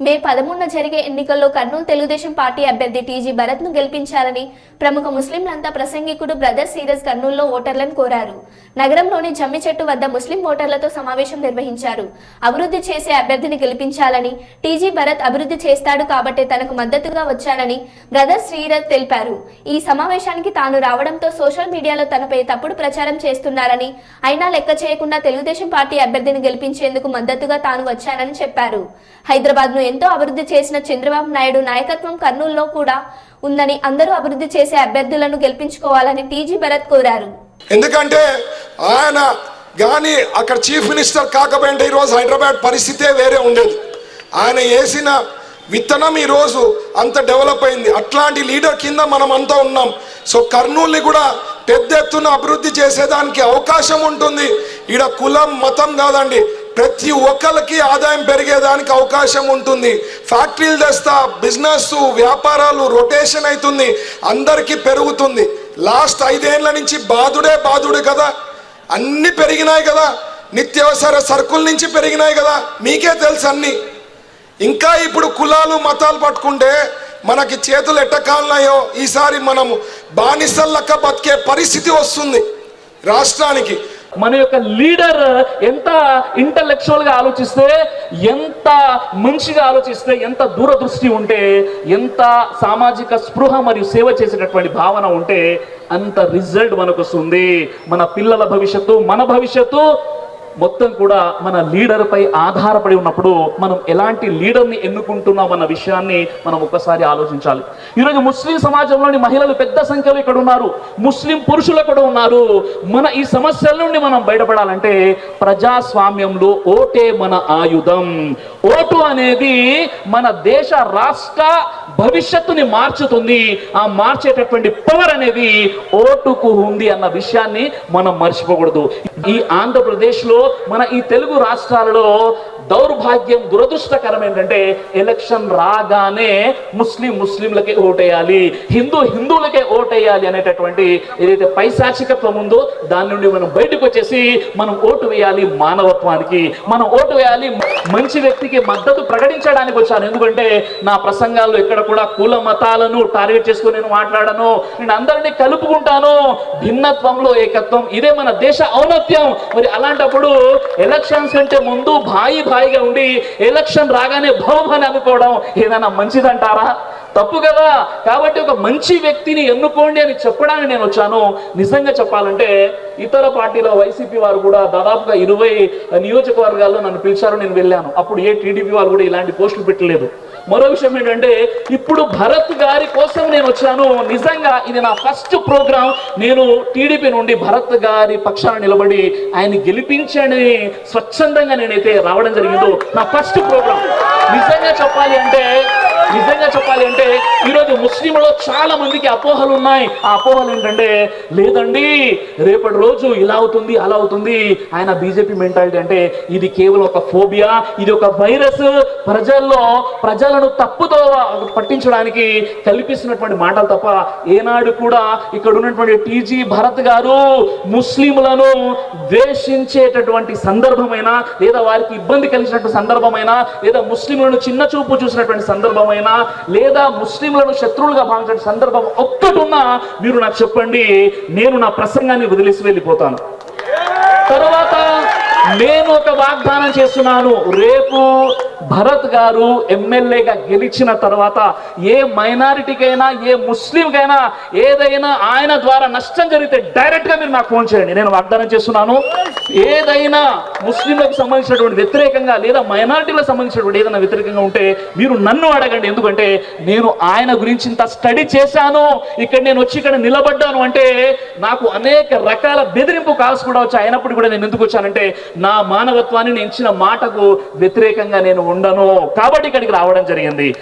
మే పదమూడున జరిగే ఎన్నికల్లో కర్నూలు తెలుగుదేశం పార్టీ అభ్యర్థి టీజీ భరత్ను గెలిపించాలని ప్రముఖ ముస్లింలంతా ప్రసంగికుడు బ్రదర్ సీరజ్ కర్నూలులో ఓటర్లను కోరారు. నగరంలోని జమ్మి చెట్టు వద్ద ముస్లిం ఓటర్లతో సమావేశం నిర్వహించారు. అభివృద్ధి చేసే అభ్యర్థిని గెలిపించాలని టీజీ భరత్ అభివృద్ధి చేస్తాడు కాబట్టి తనకు మద్దతుగా వచ్చానని బ్రదర్ శ్రీరథ్ తెలిపారు. ఈ సమావేశానికి తాను రావడంతో సోషల్ మీడియాలో తనపై తప్పుడు ప్రచారం చేస్తున్నారని అయినా లెక్క చేయకుండా తెలుగుదేశం పార్టీ అభ్యర్థిని గెలిపించేందుకు మద్దతుగా తాను వచ్చానని చెప్పారు. హైదరాబాద్ను ఎంతో అభివృద్ధి చేసిన చంద్రబాబు నాయుడు నాయకత్వం కర్నూలులో కూడా ఉందని అందరూ అభివృద్ధి చేసే అభ్యర్థులను గెలిపించుకోవాలని టీజీ భరత్ కోరారు. ఎందుకంటే ఆయన కానీ అక్కడ చీఫ్ మినిస్టర్ కాకపోయింటే ఈరోజు హైదరాబాద్ పరిస్థితే వేరే ఉండేది. ఆయన వేసిన విత్తనం ఈరోజు అంత డెవలప్ అయింది. అట్లాంటి లీడర్ కింద మనం అంతా ఉన్నాం. సో కర్నూలుని కూడా పెద్ద ఎత్తున అభివృద్ధి చేసేదానికి అవకాశం ఉంటుంది. ఈడ కులం మతం కాదండి. ప్రతి ఒక్కరికి ఆదాయం పెరిగేదానికి అవకాశం ఉంటుంది. ఫ్యాక్టరీలు తెస్తా బిజినెస్ వ్యాపారాలు రొటేషన్ అవుతుంది అందరికీ పెరుగుతుంది. లాస్ట్ ఐదేళ్ళ నుంచి బాధుడే బాధుడు కదా. అన్ని పెరిగినాయి కదా. నిత్యావసర సరుకుల నుంచి పెరిగినాయి కదా. మీకే తెలుసు అన్ని. ఇంకా ఇప్పుడు కులాలు మతాలు పట్టుకుంటే మనకి చేతులు ఎట్టకాలన్నాయో ఈసారి మనము బానిసల్లక్క బతికే పరిస్థితి వస్తుంది. రాష్ట్రానికి మన యొక్క లీడర్ ఎంత ఇంటలెక్చువల్గా ఆలోచిస్తే ఎంత మంచిగా ఆలోచిస్తే ఎంత దూరదృష్టి ఉంటే ఎంత సామాజిక స్పృహ మరియు సేవ చేసేటటువంటి భావన ఉంటే అంత రిజల్ట్ మనకు వస్తుంది మన పిల్లల భవిష్యత్తు మన భవిష్యత్తు మొత్తం కూడా మన లీడర్ పై ఆధారపడి ఉన్నప్పుడు మనం ఎలాంటి లీడర్ని ఎన్నుకుంటున్నాం అన్న విషయాన్ని మనం ఒక్కసారి ఆలోచించాలి. ఈరోజు ముస్లిం సమాజంలోని మహిళలు పెద్ద సంఖ్యలో ఇక్కడ ఉన్నారు. ముస్లిం పురుషులు కూడా ఉన్నారు. మన ఈ సమస్యల నుండి మనం బయటపడాలంటే ప్రజాస్వామ్యంలో ఓటే మన ఆయుధం. ఓటు అనేది మన దేశ రాష్ట్ర భవిష్యత్తుని మార్చుతుంది. ఆ మార్చేటటువంటి పవర్ అనేది ఓటుకు ఉంది అన్న విషయాన్ని మనం మర్చిపోకూడదు. ఈ ఆంధ్రప్రదేశ్లో మన ఈ తెలుగు రాష్ట్రాలలో దౌర్భాగ్యం దురదృష్టకరం ఏంటంటే ఎలక్షన్ రాగానే ముస్లిం ముస్లింలకే ఓటేయాలి హిందూ హిందువులకే ఓటేయాలి అనేటటువంటి ఏదైతే పైశాచికత్వం ఉందో దాని నుండి మనం బయటకు వచ్చేసి మనం ఓటు వేయాలి మానవత్వానికి. మనం ఓటు వేయాలి మంచి వ్యక్తికి మద్దతు ప్రకటించడానికి వచ్చాను. ఎందుకంటే నా ప్రసంగాల్లో ఎక్కడ కూడా కుల మతాలను టార్గెట్ చేసుకుని నేను మాట్లాడను. నేను అందరినీ కలుపుకుంటాను. భిన్నత్వంలో ఏకత్వం ఇదే మన దేశ ఔన్నత్యం. మరి అలాంటప్పుడు ఎలక్షన్స్ కంటే ముందు భాయి హాయిగా ఉండి ఎలక్షన్ రాగానే భవభని అనుకోవడం ఏదైనా మంచిదంటారా? తప్పు కదా. కాబట్టి ఒక మంచి వ్యక్తిని ఎన్నుకోండి అని చెప్పడానికి నేను వచ్చాను. నిజంగా చెప్పాలంటే ఇతర పార్టీల వైసీపీ వారు కూడా దాదాపుగా ఇరవై నియోజకవర్గాల్లో నన్ను పిలిచారు నేను వెళ్ళాను. అప్పుడు ఏ టీడీపీ వాళ్ళు కూడా ఇలాంటి పోస్టులు పెట్టలేదు. మరో విషయం ఏంటంటే ఇప్పుడు భరత్ గారి కోసం నేను వచ్చాను. నిజంగా ఇది నా ఫస్ట్ ప్రోగ్రాం. నేను టీడీపీ నుండి భరత్ గారి పక్షాన నిలబడి ఆయన గెలిపించని స్వచ్ఛందంగా నేనైతే రావడం జరిగిందో నా ఫస్ట్ ప్రోగ్రాం. నిజంగా చెప్పాలి అంటే నిజంగా చెప్పాలి అంటే ఈరోజు ముస్లింలో చాలా మందికి అపోహలు ఉన్నాయి. ఆ అపోహలు ఏంటంటే లేదండి రేపటి రోజు ఇలా అవుతుంది అలా అవుతుంది. ఆయన బీజేపీ మెంటాలిటీ అంటే ఇది కేవలం ఒక ఫోబియా ఇది ఒక వైరస్. ప్రజల్లో ప్రజలను తప్పుతో పట్టించడానికి కల్పిస్తున్నటువంటి మాటలు తప్ప ఏనాడు కూడా ఇక్కడ ఉన్నటువంటి టీజీ భరత్ గారు ముస్లింలను ద్వేషించేటటువంటి సందర్భమైనా లేదా వారికి ఇబ్బంది కలిగినటువంటి సందర్భమైనా లేదా ముస్లింలను చిన్న చూపు చూసినటువంటి సందర్భమైనా లేదా ముస్లింలను శత్రువులుగా భావించిన సందర్భం ఒక్కటి ఉన్నా మీరు నాకు చెప్పండి నేను నా ప్రసంగాన్ని వదిలేసి వెళ్ళిపోతాను. తర్వాత నేను ఒక వాగ్దానం చేస్తున్నాను. రేపు భరత్ గారు ఎమ్మెల్యేగా గెలిచిన తర్వాత ఏ మైనారిటీకైనా ఏ ముస్లింకైనా ఏదైనా ఆయన ద్వారా నష్టం జరిగితే డైరెక్ట్గా మీరు నాకు ఫోన్ చేయండి. నేను వాగ్దానం చేస్తున్నాను. ఏదైనా ముస్లింలకు సంబంధించినటువంటి వ్యతిరేకంగా లేదా మైనారిటీలకు సంబంధించినటువంటి ఏదైనా వ్యతిరేకంగా ఉంటే మీరు నన్ను అడగండి. ఎందుకంటే నేను ఆయన గురించి ఇంత స్టడీ చేశాను. ఇక్కడ నేను వచ్చి ఇక్కడ నిలబడ్డాను అంటే నాకు అనేక రకాల బెదిరింపు కాల్స్ కూడా వచ్చాయి. అయినప్పుడు కూడా నేను ఎందుకు వచ్చానంటే నా మానవత్వాన్ని నేను ఇచ్చిన మాటకు వ్యతిరేకంగా నేను ఉండను. కాబట్టి ఇక్కడికి రావడం జరిగింది.